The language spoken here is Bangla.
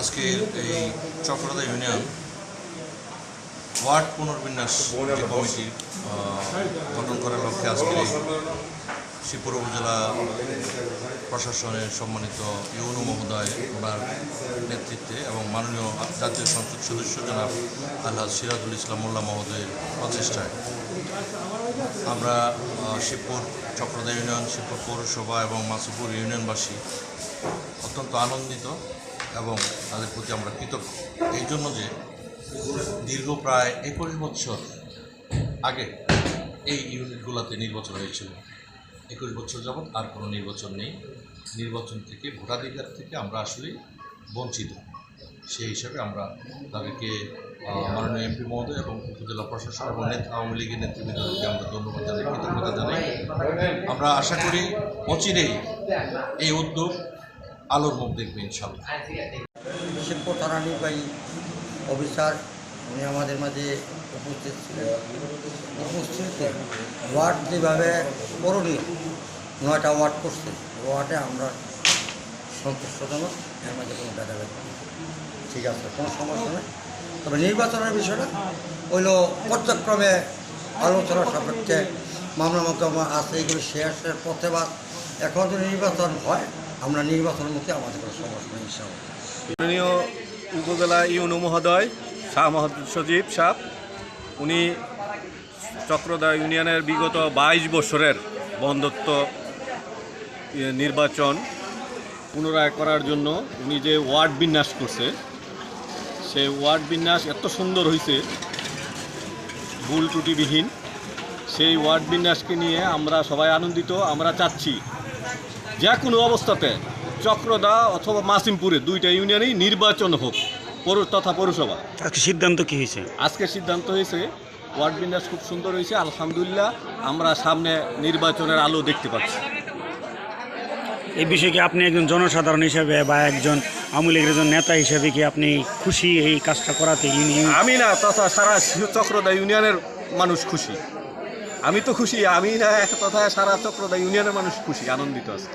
আজকে এই চক্রদা ইউনিয়ন ওয়ার্ড পুনর্বিন্যাস কমিটি গঠন করার লক্ষ্যে আজকে শিবপুর উপজেলা প্রশাসনের সম্মানিত ইউনু মহোদয় ওনার নেতৃত্বে এবং মাননীয় জাতীয় সংসদ সদস্য জনাব আল্লাহ সিরাজুল ইসলাম মোল্লা মহোদয়ের প্রচেষ্টায়। আমরা শিবপুর চক্রদা ইউনিয়ন, শিবপুর পৌরসভা এবং মাসুপুর ইউনিয়নবাসী অত্যন্ত আনন্দিত এবং তাদের প্রতি আমরা কৃতজ্ঞ। এই জন্য যে দীর্ঘ প্রায় একুশ বছর আগে এই ইউনিটগুলোতে নির্বাচন হয়েছিল। একুশ বছর যাবৎ আর কোনো নির্বাচন নেই। নির্বাচন থেকে, ভোটাধিকার থেকে আমরা আসলে বঞ্চিত। সেই হিসাবে আমরা তাদেরকে মাননীয় এমপি মহোদয় এবং উপজেলা প্রশাসন এবং নেতা, আওয়ামী লীগের নেতৃবৃন্দকে আমরা ধন্যবাদ জানাই, কৃতজ্ঞতা জানাই। আমরা আশা করি অচিরেই এই উদ্যোগ আলোর মুখ দেখবে ইনশাল্লাহ শিল্প থানা নির্বাহী অফিসার উনি আমাদের মাঝে উপস্থিত ছিলেন। উপস্থিত ওয়ার্ড যেভাবে করণীয়, নয়টা ওয়ার্ড করছে, ওয়ার্ডে আমরা সন্তুষ্টজনক, এর মাঝে কোনো ভেদাভেদ। ঠিক আছে, কোনো সমস্যা নেই। তবে নির্বাচনের বিষয়টা হইল পর্যায়ক্রমে আলোচনা সাপেক্ষে মামলা মোকদ্দমা আছে, এগুলো শেষের পথে বা এখন যদি নির্বাচন হয়, আমরা নির্বাচনের মুখে আমাদের কোনো সমস্যা নেই উপজেলা ইউনু মহোদয় শাহ মহাদুর সজীব সাহ, উনি চক্রদা ইউনিয়নের বিগত বাইশ বছরের বন্ধত্ব নির্বাচন পুনরায় করার জন্য উনি যে ওয়ার্ড বিন্যাস করছে, সেই ওয়ার্ড বিন্যাস এত সুন্দর হয়েছে ভুল ত্রুটিবিহীন। সেই ওয়ার্ড বিন্যাসকে নিয়ে আমরা সবাই আনন্দিত, আমরা চাচ্ছি যে কোনো অবস্থাতে চক্রদা অথবা মাসিমপুরে দুইটা ইউনিয়নেই নির্বাচন হোক। তথা পৌরসভা আজকে সিদ্ধান্ত কি হয়েছে? আজকের সিদ্ধান্ত হয়েছে ওয়ার্ড বিন্যাস খুব সুন্দর হয়েছে আলহামদুলিল্লাহ আমরা সামনে নির্বাচনের আলো দেখতে পাচ্ছি। এই বিষয়ে কি আপনি একজন জনসাধারণ হিসেবে বা একজন আওয়ামী লীগের একজন নেতা হিসেবে কি আপনি খুশি এই কাজটা করাতে ইউনিয়ন আমি না তথা সারা চক্রদা ইউনিয়নের মানুষ খুশি। আমি তো খুশি আমি না তথা সারা চক্রদা ইউনিয়নের মানুষ খুশি আনন্দিত আছে।